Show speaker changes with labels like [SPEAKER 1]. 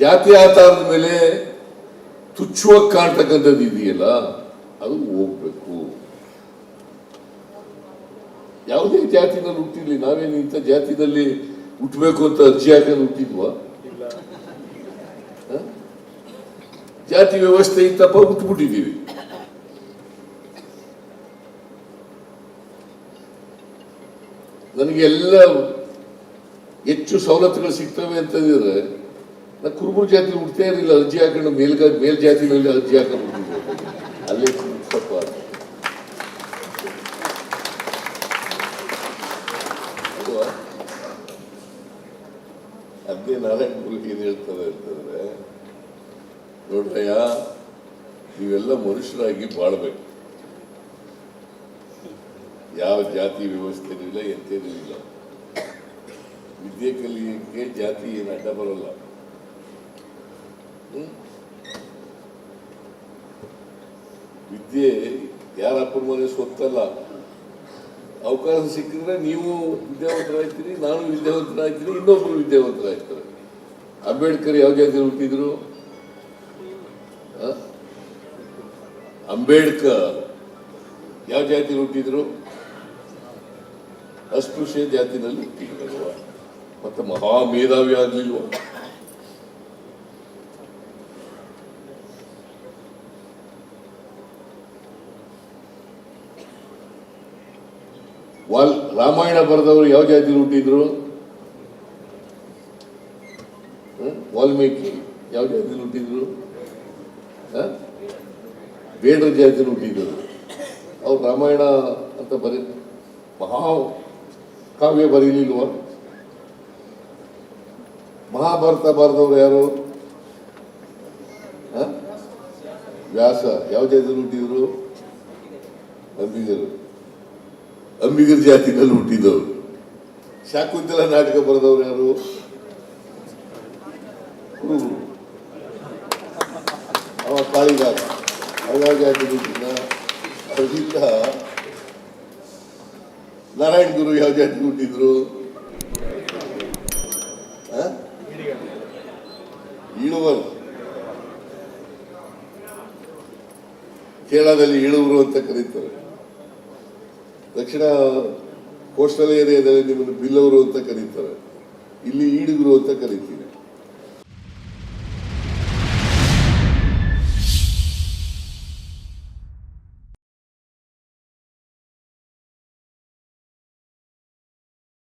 [SPEAKER 1] ಜಾತಿ ಆಧಾರದ ಮೇಲೆ ತುಚ್ಛವಾಗಿ ಕಾಣ್ತಕ್ಕಂಥದ್ದು ಇದೆಯಲ್ಲ ಅದು ಹೋಗ್ಬೇಕು. ಯಾವುದೇ ಜಾತಿನಲ್ಲಿ ಹುಟ್ಟಿರ್ಲಿ ನಾವೇನು ಇಂಥ ಜಾತಿನಲ್ಲಿ ಹುಟ್ಟಬೇಕು ಅಂತ ಅರ್ಜಿ ಹಾಕಲು ಹುಟ್ಟಿದ್ವಾ? ಹ? ಜಾತಿ ವ್ಯವಸ್ಥೆ ಇತ್ತಪ್ಪ ಹುಟ್ಟುಬಿಟ್ಟಿದ್ದೀವಿ. ನನಗೆ ಎಲ್ಲ ಹೆಚ್ಚು ಸವಲತ್ತುಗಳು ಸಿಗ್ತವೆ ಅಂತಂದ್ರೆ ನಾ ಕುರುಬರು ಜಾತಿ ಹುಡ್ತೇ ಇರಲಿಲ್ಲ, ಅರ್ಜಿ ಹಾಕೊಂಡು ಮೇಲ್ಗ ಮೇಲ್ ಜಾತಿನಲ್ಲಿ ಅರ್ಜಿ ಹಾಕೊಂಡು ಅಲ್ಲಿ ಸ್ವಲ್ಪ? ಅದೇ ನಾರಾಯಣ ಗುರು ಏನ್ ಹೇಳ್ತಾರೆ ಅಂತಂದ್ರೆ ನೋಡ್ರಯ್ಯ ನೀವೆಲ್ಲ ಮನುಷ್ಯರಾಗಿ ಬಾಳ್ಬೇಕು. ಯಾವ ಜಾತಿ ವ್ಯವಸ್ಥೆನೂ ಇಲ್ಲ, ಎಂತೇನೂ ಇಲ್ಲ. ವಿದ್ಯೆ ಕಲಿಯಕ್ಕೆ ಜಾತಿ ಏನು ಅಡ್ಡ ಬರಲ್ಲ. ವಿದ್ಯೆ ಯಾರಪ್ಪನ ಮನೆ ಸ್ವತ್ತಲ್ಲ ಅವಕಾಶ ಸಿಕ್ಕಿದ್ರೆ ನೀವು ವಿದ್ಯಾವಂತರಾಗ್ತೀರಿ, ನಾನು ವಿದ್ಯಾವಂತರಾಗ್ತೀನಿ, ಇನ್ನೊಬ್ರು ವಿದ್ಯಾವಂತರಾಗ್ತಾರೆ. ಅಂಬೇಡ್ಕರ್ ಯಾವ ಜಾತಿ ಹುಟ್ಟಿದ್ರು? ಅಂಬೇಡ್ಕರ್ ಯಾವ ಜಾತಿ ಹುಟ್ಟಿದ್ರು? ಅಸ್ಪೃಶ್ಯ ಜಾತಿನಲ್ಲಿ ಹುಟ್ಟಿದ್ರಲ್ವ ಮತ್ತೆ ಮಹಾ ಮೇಧಾವಿ ಆಗ್ಲಿಲ್ವ? ವಾಲ್ ರಾಮಾಯಣ ಬರೆದವರು ಯಾವ ಜಾತಿ ಹುಟ್ಟಿದ್ರು? ವಾಲ್ಮೀಕಿ ಯಾವ ಜಾತಿ ಹುಟ್ಟಿದ್ರು? ಬೇಡರ ಜಾತಿ ಹುಟ್ಟಿದ್ರು. ಅವ್ರು ರಾಮಾಯಣ ಅಂತ ಬರೀ ಮಹಾ ಕಾವ್ಯ ಬರೀಲಿಲ್ವ? ಮಹಾಭಾರತ ಬರೆದವ್ರು ಯಾರು? ವ್ಯಾಸ ಯಾವ ಜಾತಿ ಹುಟ್ಟಿದ್ರು? ಅಂಬಿಗರು ಅಂಬಿಗರ ಜಾತಿನಲ್ಲಿ ಹುಟ್ಟಿದವರು. ಶಾಕುಂತಲ ನಾಟಕ ಬರೆದವರು ಯಾರು. ಅವ ಕಾಳಿದಾಸ. ಅದರಿಂದ ನಾರಾಯಣ ಗುರು ಯಾವ ಜಾತಿ ಹುಟ್ಟಿದ್ರು? ಇಳುವರು. ಕೇರಳದಲ್ಲಿ ಇಳುವರು ಅಂತ ಕರೀತಾರೆ. ದಕ್ಷಿಣ ಕೋಸ್ಟಲ್ ಏರಿಯಾದಲ್ಲಿ ನಿಮ್ಮನ್ನು ಬಿಲ್ಲವರು ಅಂತ ಕರೀತಾರೆ. ಇಲ್ಲಿ ಈಡುಗರು ಅಂತ ಕರಿತೀವಿ.